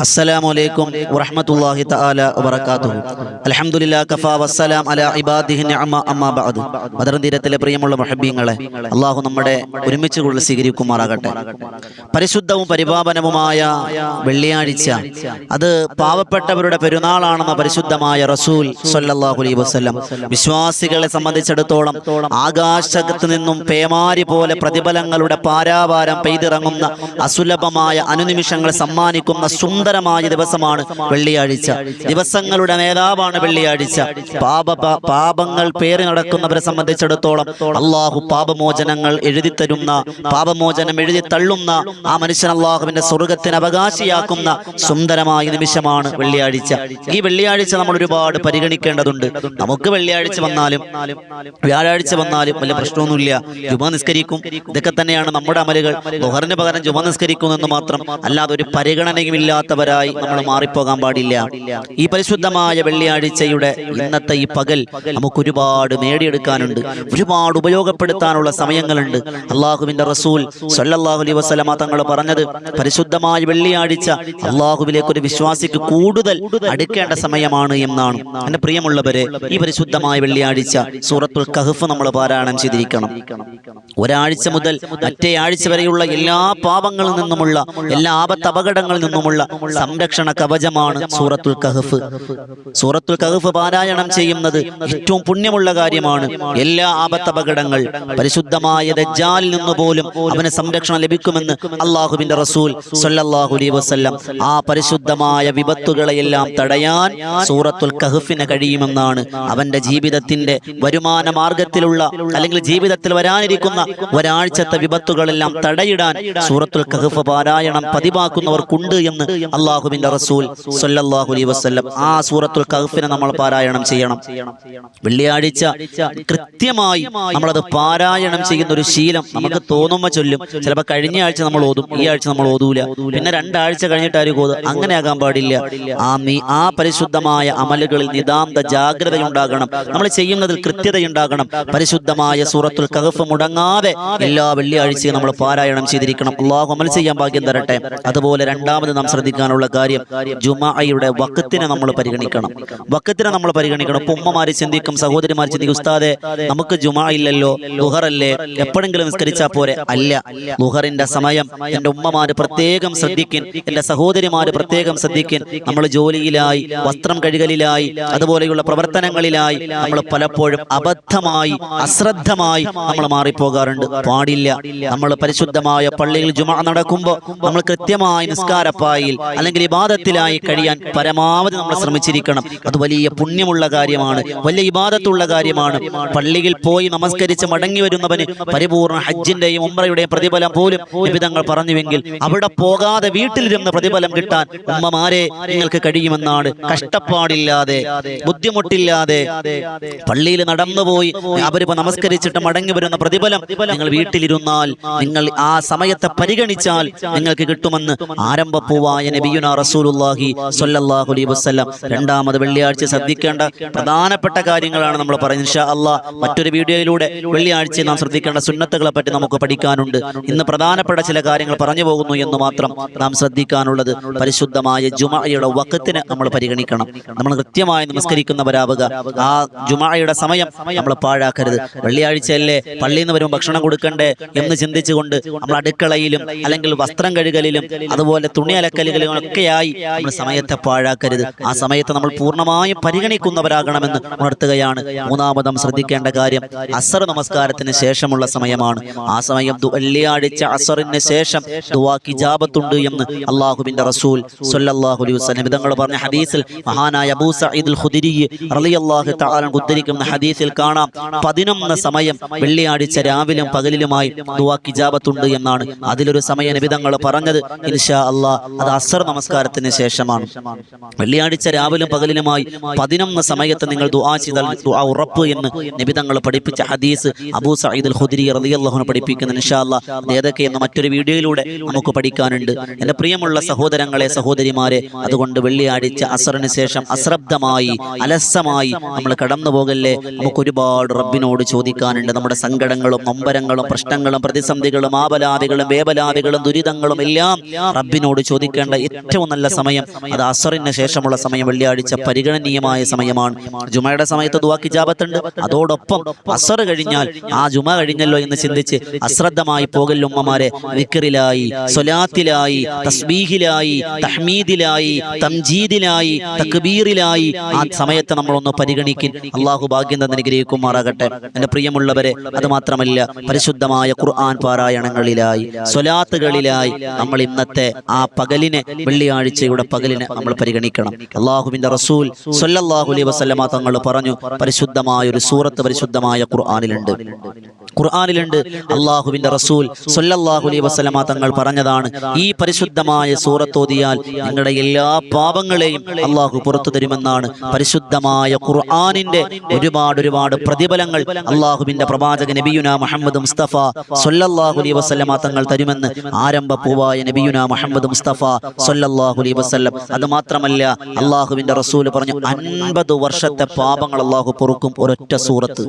السلام عليكم ورحمة الله تعالى وبركاته الحمد لله كفى والسلام على عباده النعمة أما بعد ബദർ തീരത്തിലെ പ്രിയമുള്ള മഹബീങ്ങളെ അള്ളാഹു നമ്മുടെ ഒരുമിച്ച് കൂടുതൽ സ്വീകരിക്കുമാറാകട്ടെ പരിശുദ്ധവും പരിപാവനവുമായ വെള്ളിയാഴ്ച അത് പാവപ്പെട്ടവരുടെ പെരുന്നാളാണെന്ന പരിശുദ്ധമായ റസൂൽ സല്ലല്ലാഹു അലൈഹി വസല്ലം വിശ്വാസികളെ സംബന്ധിച്ചിടത്തോളം ആകാശത്ത് നിന്നും പേമാരി പോലെ പ്രതിഫലങ്ങളുടെ പാരാവാരം പെയ്തിറങ്ങുന്ന അസുലഭമായ അനുനിമിഷങ്ങൾ സമ്മാനിക്കുന്ന സുന്ദരമായ ദിവസമാണ് വെള്ളിയാഴ്ച. ദിവസങ്ങളുടെ നേതാവാണ് വെള്ളിയാഴ്ച. പാപ പാപങ്ങൾ പേറി നടക്കുന്നവരെ സംബന്ധിച്ചിടത്തോളം അള്ളാഹു പാപമോചനങ്ങൾ എഴുതി തരുന്ന പാപമോചനം എഴുതി തള്ളുന്ന ആ മനുഷ്യൻ അള്ളാഹുവിന്റെ സ്വർഗത്തിന് അവകാശിയാക്കുന്ന സുന്ദരമായ നിമിഷമാണ് വെള്ളിയാഴ്ച. ഈ വെള്ളിയാഴ്ച നമ്മൾ ഒരുപാട് പരിഗണിക്കേണ്ടതുണ്ട്. നമുക്ക് വെള്ളിയാഴ്ച വന്നാലും വ്യാഴാഴ്ച വന്നാലും വലിയ പ്രശ്നമൊന്നുമില്ല. ജുമ നിസ്കരിക്കും. ഇതൊക്കെ തന്നെയാണ് നമ്മുടെ അമലുകൾ. ബുഹറിന് പകരം ജുമ നിസ്കരിക്കുന്നെന്ന് മാത്രം അല്ലാതെ ഒരു പരിഗണനയും ഇല്ലാത്തവരായി നമ്മൾ മാറിപ്പോകാൻ പാടില്ല. ഈ പരിശുദ്ധമായ വെള്ളിയാഴ്ചയുടെ ഇന്നത്തെ ഈ പകൽ നമുക്ക് ഒരുപാട് നേടിയെടുക്കാനുണ്ട്. ഒരുപാട് ഉപയോഗപ്പെടുത്താനുള്ള സമയങ്ങളുണ്ട്. അള്ളാഹുവിന്റെ റസൂൽ സല്ലല്ലാഹു അലൈഹി വസല്ലമ തങ്ങൾ പറഞ്ഞത് പരിശുദ്ധമായ വെള്ളിയാഴ്ച അള്ളാഹുവിലേക്ക് ഒരു വിശ്വാസിക്ക് കൂടുതൽ അടുക്കേണ്ട സമയമാണ് എന്നാണ്. എന്റെ പ്രിയമുള്ളവരെ ഈ പരിശുദ്ധമായ വെള്ളിയാഴ്ച സൂറത്തുൽ കഹഫ് നമ്മൾ പാരായണം ചെയ്തിരിക്കണം. ഒരാഴ്ച മുതൽ മറ്റേ ആഴ്ച വരെയുള്ള എല്ലാ പാപങ്ങളിൽ നിന്നുമുള്ള എല്ലാ ആപത്ത് അപകടങ്ങളിൽ നിന്നുമുള്ള സംരക്ഷണ കവചമാണ് സൂറത്തുൽ കഹഫ്. സൂറത്തുൽ കഹഫ് പാരായണം ചെയ്യുന്നത് ഏറ്റവും പുണ്യമുള്ള കാര്യമാണ്. എല്ലാ ആപത്തപകടങ്ങൾ പരിശുദ്ധമായ ദജ്ജാലിൽ നിന്ന് പോലും അവന് സംരക്ഷണം ലഭിക്കുമെന്ന് അള്ളാഹുബിന്റെ റസൂൽ സല്ലല്ലാഹു അലൈഹി വസല്ലം ആ പരിശുദ്ധമായ വിപത്തുകളെയെല്ലാം തടയാൻ സൂറത്തുൽ കഹഫിന് കഴിയുമെന്നാണ് അവന്റെ ജീവിതത്തിന്റെ വരുമാന മാർഗത്തിലുള്ള അല്ലെങ്കിൽ ജീവിതത്തിൽ വരാനിരിക്കുന്ന ഒരാഴ്ചത്തെ വിപത്തുകളെല്ലാം തടയിടാൻ സൂറത്തുൽ കഹഫ് പാരായണം പതിവാക്കുന്നവർക്കുണ്ട് എന്ന് അള്ളാഹുവിന്റെ റസൂൽ അലൈഹി വസല്ലം ആ സൂറത്തുൽ കഹഫിനെ നമ്മൾ പാരായണം ചെയ്യണം. വെള്ളിയാഴ്ച കൃത്യമായി നമ്മളത് പാരായണം ചെയ്യുന്ന ഒരു ശീലം നമുക്ക് തോന്നുമ്പോൾ ചൊല്ലും. ചിലപ്പോൾ കഴിഞ്ഞ ആഴ്ച നമ്മൾ ഓതും ഈ ആഴ്ച നമ്മൾ ഓതൂല. പിന്നെ രണ്ടാഴ്ച കഴിഞ്ഞിട്ടായിരിക്കും ഓതും അങ്ങനെ ആകാൻ പാടില്ല. ആ നീ ആ പരിശുദ്ധമായ അമലുകളിൽ നിതാന്ത ജാഗ്രതയുണ്ടാകണം. നമ്മൾ ചെയ്യുന്നതിൽ കൃത്യതയുണ്ടാകണം. പരിശുദ്ധമായ സൂറത്തുൽ കഹഫ് മുടങ്ങാതെ എല്ലാ വെള്ളിയാഴ്ചയും നമ്മൾ പാരായണം ചെയ്തിരിക്കണം. അള്ളാഹു അമൽ ചെയ്യാൻ ഭാഗ്യം തരട്ടെ. അതുപോലെ രണ്ടാമത് നാം ശ്രദ്ധിക്കാനുള്ള കാര്യം ജുമാഅയുടെ വക്കത്തിനെ നമ്മൾ പരിഗണിക്കണം. വക്കത്തിനെ നമ്മൾ പരിഗണിക്കണം. ഉമ്മമാര് ചിന്തിക്കും സഹോദരിമാർ ചിന്തിക്കും ഉസ്താദെ നമുക്ക് ജുമാ ഇല്ലല്ലോ ലുഹറല്ലേ എപ്പോഴെങ്കിലും നിസ്കരിച്ചാൽ പോരെ? അല്ല. ലുഹറിന്റെ സമയം എന്റെ ഉമ്മമാര് പ്രത്യേകം ശ്രദ്ധിക്കും എന്റെ സഹോദരിമാര് പ്രത്യേകം ശ്രദ്ധിക്കും. നമ്മൾ ജോലിയിലായി വസ്ത്രം കഴുകലിലായി അതുപോലെയുള്ള പ്രവർത്തനങ്ങളിലായി നമ്മൾ പലപ്പോഴും അബദ്ധമായി അശ്രദ്ധമായി നമ്മൾ മാറിപ്പോകാറുണ്ട്. പാടില്ല. നമ്മൾ പരിശുദ്ധമായ പള്ളിയിൽ ജുമാ നടക്കുമ്പോൾ നമ്മൾ കൃത്യമായി നിസ്കാരപ്പായിൽ അല്ലെങ്കിൽ ഇബാദത്തിലായി കഴിയാൻ പരമാവധി നമ്മൾ ശ്രമിച്ചിരിക്കണം. അത് വലിയ പുണ്യമുള്ള കാര്യമാണ്. വലിയ ഇബാദത്തുള്ള കാര്യമാണ്. പള്ളിയിൽ പോയി നമസ്കരിച്ച് മടങ്ങി വരുന്നവന് പരിപൂർണ ഹജ്ജിന്റെയും ഉംറയുടെയും പ്രതിഫലം പോലും വിവിധങ്ങൾ പറഞ്ഞുവെങ്കിൽ അവിടെ പോകാതെ വീട്ടിലിരുന്ന് പ്രതിഫലം കിട്ടാൻ ഉമ്മമാരെ നിങ്ങൾക്ക് കഴിയുമെന്നാണ് കഷ്ടപ്പാടില്ലാതെ ബുദ്ധിമുട്ടില്ലാതെ പള്ളിയിൽ നടന്നുപോയി അവരിപ്പോ നമസ്കരിച്ചിട്ട് മടങ്ങി വരുന്ന പ്രതിഫലം നിങ്ങൾ വീട്ടിലിരുന്നാൽ നിങ്ങൾ ആ സമയത്തെ പരിഗണിച്ചാൽ നിങ്ങൾക്ക് കിട്ടുമെന്ന് ആരംഭപ്പൂവായ നബിയുന റസൂലുള്ളാഹി സ്വല്ലല്ലാഹു അലൈഹി വസല്ലം. രണ്ടാമത് വെള്ളിയാഴ്ച ശ്രദ്ധിക്കേണ്ട പ്രധാനപ്പെട്ട കാര്യങ്ങളാണ് നമ്മൾ പറയുന്നത്. ഇൻഷാ അള്ളാ മറ്റൊരു വീഡിയോയിലൂടെ വെള്ളിയാഴ്ച നാം ശ്രദ്ധിക്കേണ്ട സുന്നത്തുകളെ പറ്റി നമുക്ക് പഠിക്കാനുണ്ട്. ഇന്ന് പ്രധാനപ്പെട്ട ചില കാര്യങ്ങൾ പറഞ്ഞു പോകുന്നു എന്ന് മാത്രം നാം ശ്രദ്ധിക്കാനുള്ളത് പരിശുദ്ധമായ ജുമായയുടെ വക്കത്തിന് നമ്മൾ പരിഗണിക്കണം. നമ്മൾ കൃത്യമായി നമസ്കരിക്കുന്നവരാവുക. ആ ജുമായയുടെ സമയം നമ്മൾ പാഴാക്കരുത്. വെള്ളിയാഴ്ചയല്ലേ പള്ളിയിൽ നിന്ന് വരുമ്പോൾ ഭക്ഷണം കൊടുക്കണ്ടേ എന്ന് ചിന്തിച്ചുകൊണ്ട് നമ്മൾ അടുക്കളയിലും അല്ലെങ്കിൽ വസ്ത്രം കഴുകലിലും അതുപോലെ തുണി അലക്കലുകളിലും ഒക്കെയായി നമ്മൾ സമയത്തെ പാഴാക്കരുത്. ആ സമയത്ത് നമ്മൾ പൂർണമായും പരിഗണിക്കുന്നവരാകണമെന്ന് ഉണർത്തുകയാണ്. മൂന്നാമതം ശ്രദ്ധിക്കേണ്ട കാര്യം അസർ നമസ്കാരത്തിന് ശേഷമുള്ള സമയമാണ്. ആ സമയം വെള്ളിയാഴ്ച അസറിന് ശേഷം ദുവാ കിജാബത്തുണ്ട് എന്ന് അള്ളാഹുബിന്റെ റസൂൽ സല്ലല്ലാഹു അലൈഹി ഇതങ്ങൾ പറഞ്ഞ ഹദീസിൽ മഹാനായ അബൂ സഈദ് ഖുദരി റളിയല്ലാഹു തആല ഉദ്ധരിക്കുന്ന ഹദീസിൽ കാണാം. പതിനൊന്ന് സമയം വെള്ളിയാഴ്ച രാവിലും പകലിലുമായി ദുവാ കിജാബത്തുണ്ട് എന്നാണ് അതിലൊരു സമയ നിബിതങ്ങൾ പറഞ്ഞത്. ഇൻഷാ അള്ളാഹ് അത് അസർ നമസ്കാരത്തിന് ശേഷമാണ്. വെള്ളിയാഴ്ച രാവിലും പകലിലുമായി പതിനൊന്ന് സമയത്ത് നിങ്ങൾ ദുആ ചെയ്താൽ ദുആ ഉറപ്പ് എന്ന് നിബിതങ്ങൾ പഠിപ്പിച്ച ഹദീസ് അബൂ അൽ ഖുദരി റളിയല്ലാഹു പഠിപ്പിക്കുന്ന ഇൻഷാ ഏതൊക്കെ എന്ന് മറ്റൊരു വീഡിയോയിലൂടെ നമുക്ക് പഠിക്കാനുണ്ട്. എന്റെ പ്രിയമുള്ള സഹോദരങ്ങളെ സഹോദരിമാരെ അതുകൊണ്ട് വെള്ളിയാഴ്ച അസറിന് ശേഷം അശ്രദ്ധമായി അലസമായി നമ്മൾ കടന്നു പോകല്ലേ? നമുക്ക് ഒരുപാട് റബ്ബിനോട് ചോദിക്കാനുണ്ട്. നമ്മുടെ സങ്കടങ്ങളും നൊമ്പരങ്ങളും പ്രശ്നങ്ങളും പ്രതിസന്ധികളും ആപലാദികളും വേവലാദികളും ദുരിതങ്ങളും എല്ലാം റബ്ബിനോട് ചോദിക്കേണ്ട ഏറ്റവും നല്ല സമയം അത് അസറിന് ശേഷമുള്ള സമയം വെള്ളിയാഴ്ച പരിഗണനീയമായ സമയമാണ്. ജുമയുടെ സമയത്ത് ദുവാക്കി ജാപത്തുണ്ട് അതോടൊപ്പം അസർ കഴിഞ്ഞാൽ ആ ജുമ കഴിഞ്ഞല്ലോ എന്ന് ചിന്തിച്ച് അശ്രദ്ധമായി പോകൽ ഉമ്മമാരെ വിക്കറിലായി സ്വലാത്തിലായി തസ്ബീഹിലായി തഹ്മീദിലായി തംജീദിലായി തക്ബീറിലായി ആ സമയത്ത് നമ്മളൊന്ന് പരിഗണിക്കും അള്ളാഹു ഭാഗ്യം തന്നെ അനുഗ്രഹിക്കുമാറാകട്ടെ. എന്റെ പ്രിയമുള്ളവരെ അത് മാത്രമല്ല പരിശുദ്ധമായ ഖുർആൻ പാരായണങ്ങളിലായി സ്വലാത്തുകളിലായി നമ്മൾ ഇന്നത്തെ ആ പകലിനെ വെള്ളിയാഴ്ചയുടെ പകലിനെ നമ്മൾ പരിഗണിക്കണം. അള്ളാഹുവിന്റെ റസൂൽ സൊല്ലാഹുലി അലൈഹി വസല്ലമ തങ്ങൾ പറഞ്ഞു പരിശുദ്ധമായ ഒരു സൂറത്ത് പരിശുദ്ധമായ ഖുർആനിലുണ്ട്. ഖുർആനിലുണ്ട്. അള്ളാഹുവിന്റെ റസൂൽ സല്ലല്ലാഹു അലൈഹി വസ്ലമ തങ്ങൾ പറഞ്ഞതാണ് ഈ പരിശുദ്ധമായ സൂറത്തോതിയാൽ നിങ്ങളുടെ എല്ലാ പാപങ്ങളെയും അള്ളാഹു പുറത്തു തരുമെന്നാണ്. പരിശുദ്ധമായ ഖുർആാനിന്റെ ഒരുപാട് ഒരുപാട് പ്രതിഫലങ്ങൾ അള്ളാഹുവിന്റെ പ്രവാചക നബിയുന മുഹമ്മദ് മുസ്തഫ സല്ലല്ലാഹു അലൈഹി വസല്ലമ തങ്ങൾ തരുമെന്ന് ആരംഭ പൂവായ നബിയുന മുഹമ്മദ് മുസ്തഫ സല്ലല്ലാഹു അലൈഹി വസല്ലം. അത് മാത്രമല്ല അള്ളാഹുവിന്റെ റസൂൽ പറഞ്ഞു അൻപത് വർഷത്തെ പാപങ്ങൾ അള്ളാഹു പൊറുക്കും ഒരൊറ്റ സൂറത്ത്.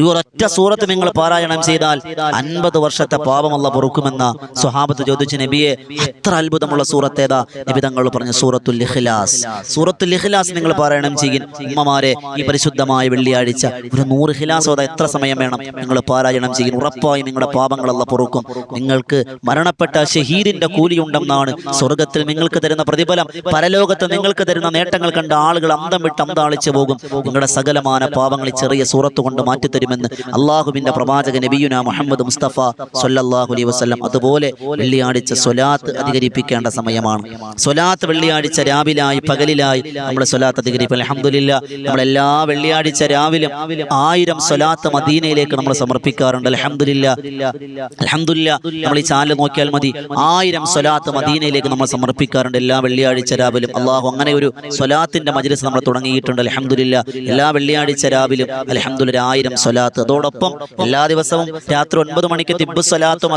ഈ ഒരൊറ്റ സൂറത്ത് നിങ്ങൾ പാരായണം ചെയ്താൽ അൻപത് വർഷത്തെ പാപമല്ല പൊറുക്കുമെന്ന് സുഹാബത്ത് ചോദിച്ച നബിയെ അത്ര അത്ഭുതമുള്ള സൂറത്ത് ഏതാ നബി തങ്ങൾ പറഞ്ഞ സൂറത്തുൽ ഇഖ്ലാസ്. സൂറത്തുൽ ഇഖ്ലാസ് നിങ്ങൾ പാരായണം ചെയ്യും. ഉമ്മമാരെ ഈ പരിശുദ്ധമായ വെള്ളിയാഴ്ച ഒരു നൂറ് ഹിലാസ് ഓതാ എത്ര സമയം വേണം? നിങ്ങൾ പാരായണം ചെയ്യും. ഉറപ്പായി നിങ്ങളുടെ പാപങ്ങളല്ല പൊറുക്കും. നിങ്ങൾക്ക് മരണപ്പെട്ട ഷഹീദിന്റെ കൂലിയുണ്ടെന്നാണ് സ്വർഗത്തിൽ നിങ്ങൾക്ക് തരുന്ന പ്രതിഫലം. പരലോകത്ത് നിങ്ങൾക്ക് തരുന്ന നേട്ടങ്ങൾ കണ്ട ആളുകൾ അന്തം വിട്ട് അന്താളിച്ചു പോകും. നിങ്ങളുടെ സകലമാന പാപങ്ങൾ ചെറിയ സൂറത്ത് കൊണ്ട് മാറ്റിത്തരുമെന്ന് അള്ളാഹുവിന്റെ പ്രവാചക നബിയുന മുഹമ്മദ് മുസ്തഫ സല്ലല്ലാഹു അലൈഹി വസല്ലം അതുപോലെ വെള്ളിയാഴ്ച സ്വലാത്ത് അധികരിപ്പിക്കേണ്ട സമയമാണ്. സ്വലാത്ത് വെള്ളിയാഴ്ച രാവിലായി പകലിലായി നമ്മൾ സ്വലാത്ത് അധികരിപ്പിക്കും. അലഹമില്ല നമ്മളെല്ലാ വെള്ളിയാഴ്ച രാവിലെ ആയിരം സ്വലാത്ത് മദീനയിലേക്ക് നമ്മൾ സമർപ്പിക്കാറുണ്ട്. അലഹമില്ല അലഹമില്ല നമ്മൾ ഈ ചാനൽ നോക്കിയാൽ മതി. ആയിരം സ്വലാത്ത് മദീനയിലേക്ക് നമ്മൾ സമർപ്പിക്കാറുണ്ട് എല്ലാ വെള്ളിയാഴ്ച രാവിലും. അള്ളാഹു അങ്ങനെ ഒരു സ്വലാത്തിന്റെ മജ്ലിസ് നമ്മൾ തുടങ്ങിയിട്ടുണ്ട്. അലഹമില്ല എല്ലാ വെള്ളിയാഴ്ച രാവിലും അലഹമില്ല ആയിരം സ്വലാത്ത്. അതോടൊപ്പം എല്ലാ ദിവസവും രാത്രി ഒൻപത് മണിക്ക് തിബ് സ്വലാത്തും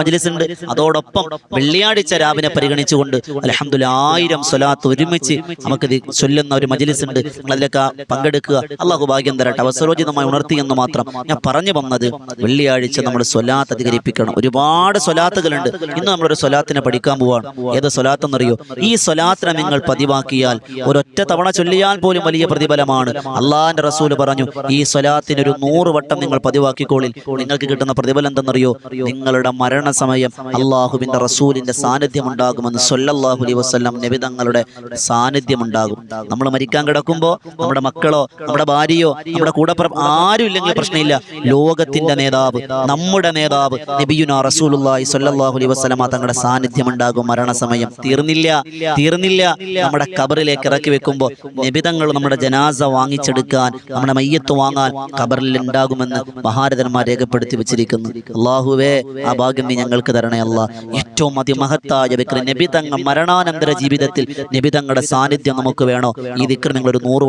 മജ്ലിസ് ഉണ്ട് അതോടൊപ്പം വെള്ളിയാഴ്ച രാവിനെ പരിഗണിച്ചുകൊണ്ട് അലഹമുല്ല ആയിരം സ്വലാത്ത് ഒരുമിച്ച് നമുക്ക് ചൊല്ലുന്ന ഒരു മജ്ലിസ് ഉണ്ട് നിങ്ങൾ അതിലൊക്കെ പങ്കെടുക്കുക. അള്ളാഹു ഭാഗ്യം തരട്ടെ. അവസരോചിതമായി ഉണർത്തി എന്ന് മാത്രം ഞാൻ പറഞ്ഞു വന്നത് വെള്ളിയാഴ്ച നമ്മൾ സ്വലാത്ത് അധികരിപ്പിക്കണം ഒരുപാട് സ്വലാത്തുകളുണ്ട്. ഇന്ന് നമ്മളൊരു സ്വലാത്തിനെ പഠിക്കാൻ പോവാണ്. ഏത് സ്വലാത്ത് എന്നറിയോ ഈ സ്വലാത്തിനെ നിങ്ങൾ പതിവാക്കിയാൽ ഒരൊറ്റ തവണ ചൊല്ലിയാൽ പോലും വലിയ പ്രതിഫലമാണ്. അള്ളാഹിന്റെ റസൂൽ പറഞ്ഞു ഈ സ്വലാത്തിന് ഒരു നൂറ് വട്ടം നിങ്ങൾ പതിവാക്കിക്കോളിൽ നിങ്ങൾക്ക് കിട്ടുന്ന പ്രതിഫലം എന്തെന്നറിയോ? നിങ്ങളുടെ മരണസമയം അള്ളാഹുവിന്റെ റസൂലിന്റെ സാന്നിധ്യം ഉണ്ടാകുമെന്ന് സൊല്ലാഹു അലൈ വസ്ലം നബിതങ്ങളുടെ സാന്നിധ്യം ഉണ്ടാകും നമ്മൾ മരിക്കാൻ കിടക്കുമ്പോൾ നമ്മുടെ മക്കളോ നമ്മുടെ ഭാര്യയോ നമ്മുടെ കൂടെ ആരും ഇല്ലെങ്കിൽ പ്രശ്നമില്ല. ലോകത്തിന്റെ നേതാവ് നമ്മുടെ നേതാവ് നബിയുന റസൂലുള്ളാഹി സ്വല്ലല്ലാഹു അലൈഹി വസല്ലമ തങ്ങളുടെ സാന്നിധ്യം ഉണ്ടാകും മരണസമയം തീർന്നില്ല. തീർന്നില്ല. നമ്മുടെ കബറിലേക്ക് ഇറക്കി വെക്കുമ്പോൾ നബിതങ്ങൾ നമ്മുടെ ജനാസ വാങ്ങിച്ചെടുക്കാൻ നമ്മുടെ മയ്യത്ത് വാങ്ങാൻ കബറിൽ ഉണ്ടാകുമെന്ന് മഹാരഥന്മാർ രേഖപ്പെടുത്തി വെച്ചിരിക്കുന്നു. അള്ളാഹുവേ ആ ഭാഗ്യം നീ ഞങ്ങൾക്ക് തരണേ അല്ല. ഏറ്റവും അതിമഹത്തായ വിക്രം നബിതങ്ങ മരണാനന്തര ജീവിതത്തിൽ നബിതങ്ങളുടെ സാന്നിധ്യം നമുക്ക് വേണോ? ഈ വിക്രം നിങ്ങൾ ഒരു നൂറ്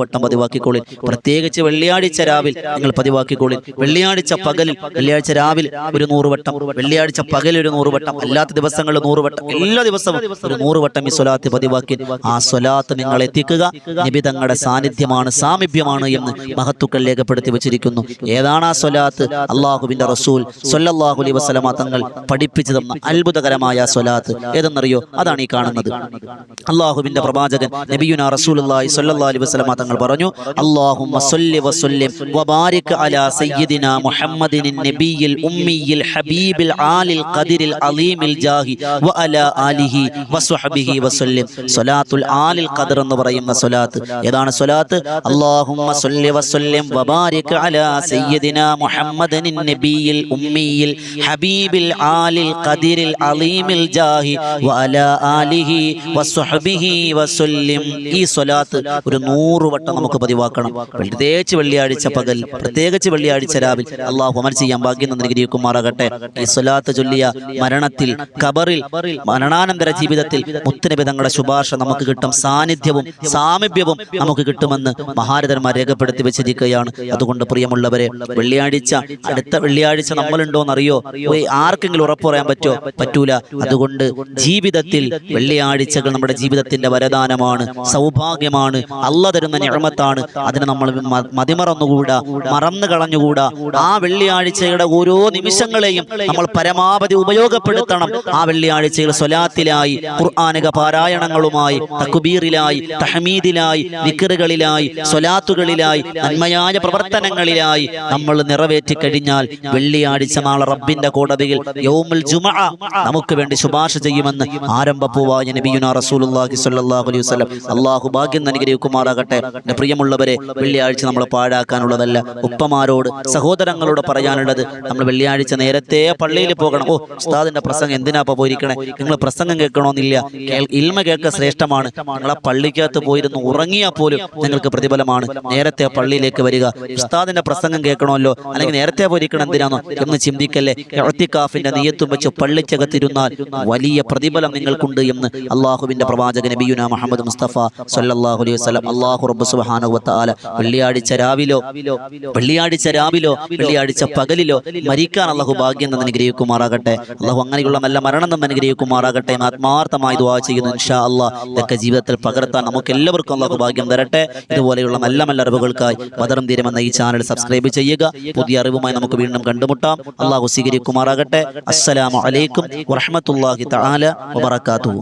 പ്രത്യേകിച്ച് വെള്ളിയാഴ്ച രാവിൽ നിങ്ങൾ പതിവാക്കിക്കോളിൽ വെള്ളിയാഴ്ച പകലിൽ വെള്ളിയാഴ്ച രാവിലെ ഒരു നൂറ് വട്ടം വെള്ളിയാഴ്ച പകലിൽ ഒരു നൂറ് വട്ടം അല്ലാത്ത ദിവസങ്ങളിൽ നൂറ് വട്ടം എല്ലാ ദിവസവും ഒരു നൂറ് വട്ടം ഈ സ്വലാത്ത് പതിവാക്കി ആ സ്വലാത്ത് നിങ്ങൾ എത്തിക്കുക. നബി തങ്ങളുടെ സാന്നിധ്യമാണ് സാമീപ്യമാണ് എന്ന് മഹത്തുക്കൾ രേഖപ്പെടുത്തി വെച്ചിരിക്കുന്നു. ഏതാണ് ആ സ്വലാത്ത്? അള്ളാഹുവിന്റെ റസൂൽ സൊല്ലാഹു അലൈ വസ്ലമ തങ്ങൾ പഠിപ്പിച്ചു തന്ന അത്ഭുതകരമായ സ്വലാത്ത് ഏതെന്നറിയോ? അതാണ് ഈ കാണുന്നത്. അള്ളാഹുബിന്റെ പ്രവാചകൻ നബിയുന റസൂലുള്ളാഹി സ്വല്ലല്ലാഹു അലൈഹി വസല്ലമ തങ്ങൾ പറഞ്ഞു ഖദർ എന്ന് പറയുന്ന സ്വലാത്ത് ഏതാണ് സ്വലാത്ത്? അലാ സയ്യിദിന മുഹമ്മദിൻ നബിയിൽ ഉമ്മിയിൽ ഹബീബിൽ ആലിൽ ഖദീരിൽ അലീമിൽ ജാഹി വഅലാ ആലിഹി വസ്വഹബിഹി വസല്ലിം. ഈ സ്വലാത്ത് ഒരു നൂറ് വട്ടം നമുക്ക് പതിവാക്കണം. പ്രത്യേകിച്ച് വെള്ളിയാഴ്ച പകൽ പ്രത്യേകിച്ച് വെള്ളിയാഴ്ച രാവിലെ അള്ളാഹു അമൽ ചെയ്യാൻ ഭാഗ്യം നികുമാറാകട്ടെ ഈ സ്വലാത്ത് ചൊല്ലിയ മരണത്തിൽ ഖബറിൽ മരണാനന്തര ജീവിതത്തിൽ മുത്തുനബി തങ്ങളുടെ ശുപാർശ നമുക്ക് കിട്ടും. സാന്നിധ്യവും സാമീപ്യവും നമുക്ക് കിട്ടുമെന്ന് മഹാരഥന്മാർ രേഖപ്പെടുത്തി വെച്ചിരിക്കുകയാണ്. അതുകൊണ്ട് പ്രിയമുള്ളവരെ വെള്ളിയാഴ്ച അടുത്ത വെള്ളിയാഴ്ച നമ്മളുണ്ടോന്നറിയോ? ആർക്കെങ്കിലും ഉറപ്പ് പറയാൻ പറ്റോ? പറ്റൂല. അതുകൊണ്ട് ജീവിതത്തിൽ വെള്ളിയാഴ്ചകൾ നമ്മുടെ ജീവിതത്തിന്റെ വരദാനമാണ്. സൗഭാഗ്യമാണ്. അല്ല തരുന്ന ഞഴമത്താണ് അതിനെ നമ്മൾ മതിമറന്നുകൂടാ. മറന്നു കളഞ്ഞുകൂടാ ആ വെള്ളിയാഴ്ചയുടെ ഓരോ നിമിഷങ്ങളെയും നമ്മൾ പരമാവധി ഉപയോഗപ്പെടുത്തണം. ആ വെള്ളിയാഴ്ചയിൽ സ്വലാത്തിലായി ഖുർആാനിക പാരായണങ്ങളുമായി തക്കുബീറിലായി തഹമീദിലായി വിക്കറുകളിലായി സ്വലാത്തുകളിലായി നന്മയായ പ്രവർത്തനങ്ങളിലായി നമ്മൾ നിറവേറ്റി കഴിഞ്ഞാൽ വെള്ളിയാഴ്ച നാളെ റബ്ബിന്റെ കോടതിയിൽ യൗമുൽ നമുക്ക് വേണ്ടി ശുപാർശ ചെയ്യുമെന്ന് ആരംഭപ്പൂവായ റസൂലുള്ളാഹി സ്വല്ലല്ലാഹു അലൈഹി വസല്ലം. അള്ളാഹു ഭാഗ്യം അനുഗ്രഹിക്കുമാറാകട്ടെ എന്റെ പ്രിയമുള്ളവരെ വെള്ളിയാഴ്ച നമ്മൾ പാഴാക്കാനുള്ളതല്ല. ഉപ്പമാരോട് സഹോദരങ്ങളോട് പറയാനുള്ളത് നമ്മൾ വെള്ളിയാഴ്ച നേരത്തെ പള്ളിയിൽ പോകണം. ഓ ഉസ്താദിന്റെ പ്രസംഗം എന്തിനാ പോയിരിക്കണേ? നിങ്ങൾ പ്രസംഗം കേൾക്കണമെന്നില്ല ഇൽമ കേൾക്ക ശ്രേഷ്ഠമാണ്. നിങ്ങളെ പള്ളിക്കകത്ത് പോയിരുന്ന് ഉറങ്ങിയാൽ പോലും നിങ്ങൾക്ക് പ്രതിഫലമാണ്. നേരത്തെ പള്ളിയിലേക്ക് വരിക. ഉസ്താദിന്റെ പ്രസംഗം കേൾക്കണമല്ലോ. അല്ലെങ്കിൽ നേരത്തെ പോയിരിക്കണം എന്തിനാണോ എന്ന് ചിന്തിക്കല്ലേ? എഴത്തിക്കാഫിന്റെ നീയത്തും വെച്ച് പള്ളിച്ചകത്തിരുന്നാൽ വലിയ പ്രതിഫലം നിങ്ങൾക്കുണ്ട് എന്ന് അള്ളാഹുവിന്റെ പ്രവാചക നബിയുന മുഹമ്മദ് മുസ്തഫ സല്ലല്ലാഹു അലൈഹി വസല്ലം അള്ളാഹു റബ്ബ് തആല വെള്ളിയാഴ്ച രാവിലോ വെള്ളിയാഴ്ച രാവിലോ വെള്ളിയാഴ്ച പകലിലോ മരിക്കാൻ അള്ളാഹു ഭാഗ്യം തന്നെ അനുഗ്രഹിക്കുമാറാകട്ടെ. അള്ളാഹു അങ്ങനെയുള്ള നല്ല മരണം തന്നെ അനുഗ്രഹിക്കുമാറാകട്ടെ ആത്മാർത്ഥമായി ദുവാ ചെയ്യുന്നു ഇൻഷാ അള്ളാഹ് ഇതൊക്കെ ജീവിതത്തിൽ പകർത്താൻ നമുക്ക് എല്ലാവർക്കും അള്ളാഹു ഭാഗ്യം തരട്ടെ. ഇതുപോലെയുള്ള നല്ല നല്ല അറിവുകൾക്കായി ബദറും തീരുമെന്ന ഈ ചാനൽ സബ്സ്ക്രൈബ് ചെയ്യുക. പുതിയ അറിവുമായി നമുക്ക് വീണ്ടും കണ്ടുമുട്ടാം. അള്ളാഹു സ്വീകരിക്കുമാറാകട്ടെ. അസ്സലാമു അലൈക്കും വറഹ്മത്തുള്ളാഹി തആല വബറകാതുഹു.